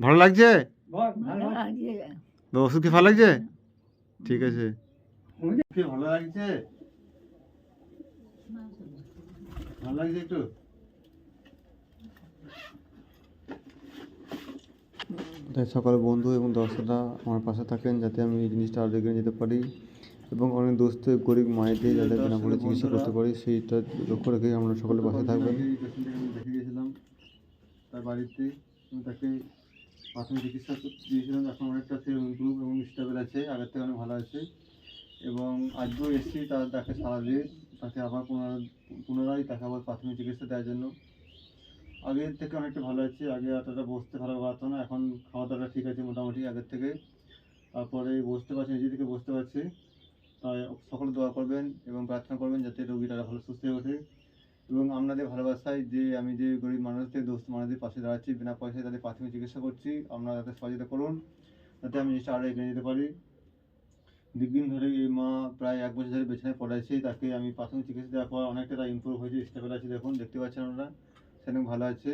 ভালো লাগছে? ভালো ওষুধ কি ভালো লাগছে? ঠিক আছে। কি ভালো লাগছে? ভালো লাগছে একটু? তাই সকল বন্ধু এবং দর্শকরা আমার পাশে থাকেন যাতে আমি এই জিনিসটা আরও এগিয়ে যেতে পারি এবং অনেক দোস্ত গরিব মায়েদের যাতে বিনামূল্যে চিকিৎসা করতে পারি সেইটা লক্ষ্য রেখে আমরা সকলে পাশে থাকবেন। দেখে গেছিলাম? তার বাড়িতে। তাকে প্রাথমিক চিকিৎসা দিয়েছিলাম, এখন অনেকটা সে ইমপ্রুভ এবং স্টেবল আছে, আগের থেকে অনেক ভালো আছে। এবং আজকেও এসেছি, তার তাকে সারা দিয়ে, তাকে আবার পুনরায় তাকে আবার প্রাথমিক চিকিৎসা দেওয়ার জন্য। আগের থেকে অনেকটা ভালো আছে, আগে এতটা বসতে ভালো পারতো না, এখন খাওয়া দাওয়াটা ঠিক আছে মোটামুটি আগের থেকে। তারপরে বসতে পারছে, নিজে থেকে বসতে পারছে। তাই সকলে দোয়া করবেন এবং প্রার্থনা করবেন যাতে রোগীটা ভালো, সুস্থ হয়ে ওঠে। এবং আপনাদের ভালোবাসায় যে আমি যে গরিব মানুষদের, দোস্ত মানুষদের পাশে দাঁড়াচ্ছি, বিনা পয়সায় তাদের প্রাথমিক চিকিৎসা করছি, আপনারা তাদের সহযোগিতা করুন যাতে আমি জিনিসটা আরও এগিয়ে যেতে পারি। দীর্ঘদিন ধরে এই মা প্রায় এক বছর ধরে বেছানায় পড়াইছে, তাকে আমি প্রাথমিক চিকিৎসা দেওয়ার পর অনেকটা তার ইমপ্রুভ হয়েছে স্টেবল আছে দেখুন, দেখতে পাচ্ছেন আপনারা, সেরকম ভালো আছে।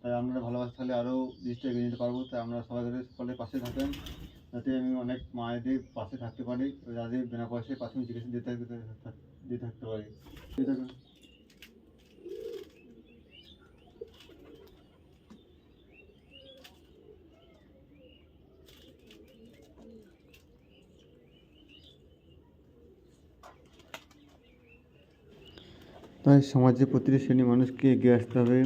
তাই আপনারা ভালোবাসা থাকলে আরও জিনিসটা এগিয়ে নিতে পারব, তাই আপনারা সবাই ধরে সকলের পাশে থাকেন, যাতে আমি অনেক মায়েদের পাশে থাকতে পারি যাদের বিনা পয়সায় প্রাথমিক চিকিৎসা দিতে দিয়ে থাকতে পারি দিয়ে থাকুন। তাই সমাজে প্রতিটি শ্রেণির মানুষকে এগিয়ে আসতে হবে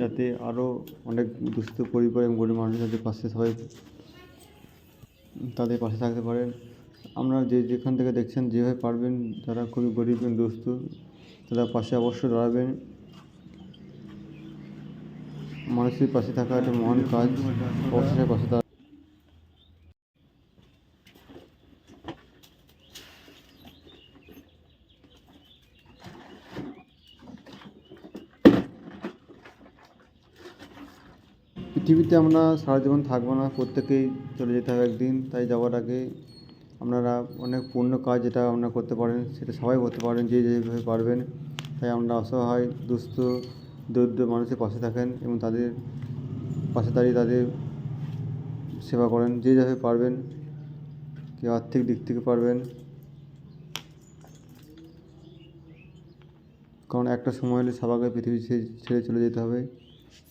যাতে আরও অনেক দুস্থ পরিবার এবং গরিব মানুষ যাতে পাশে সবাই তাদের পাশে থাকতে পারেন আপনারা যে যেখান থেকে দেখছেন, যেভাবে পারবেন, যারা খুবই গরিব এবং দুস্থ, তারা পাশে অবশ্যই দাঁড়াবেন। মানুষের পাশে থাকা একটা মহান কাজ, অবশ্যই পাশে পৃথিবীতে আমরা সারা জীবন থাকব না, প্রত্যেকেই চলে যেতে হবে একদিন, তাই যাওয়ার আগে আপনারা অনেক পূর্ণ কাজ যেটা আপনারা করতে পারেন, সেটা সবাই করতে পারেন, যে যেভাবে পারবেন। তাই আমরা অসহায়, দুস্থ, দরিদ্র মানুষের পাশে থাকেন এবং তাদের পাশে দাঁড়িয়ে তাদের সেবা করেন, যে যেভাবে পারবেন, কেউ আর্থিক দিক থেকে পারবেন। কারণ একটা সময় হলে সবাইকে পৃথিবী ছেড়ে চলে যেতে হবে।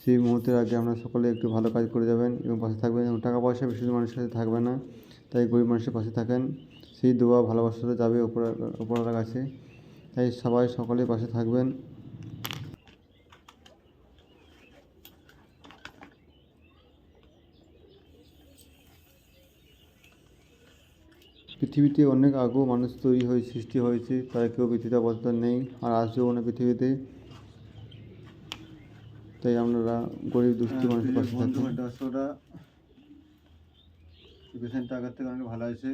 সেই মুহূর্তের আগে আপনারা সকলে একটু ভালো কাজ করে যাবেন এবং পাশে থাকবেন এবং টাকা পয়সা বেশি মানুষের সাথে থাকবে না। তাই গরিব মানুষের পাশে থাকেন। সেই দোয়া ভালোবাসাটা যাবে ওপর ওপরওয়ালার কাছে। তাই সবাই সকলে পাশে থাকবেন। পৃথিবীতে অনেক আগেও মানুষ তৈরি হয়ে সৃষ্টি হয়েছে তাই কেউ পৃথিবীতে আপাতত নেই। আর আসবেও না পৃথিবীতে তাই আপনারা গরিব দুঃখী মানুষের পাশে থাকুন পেশেন্টটা আগের থেকে অনেক ভালো আছে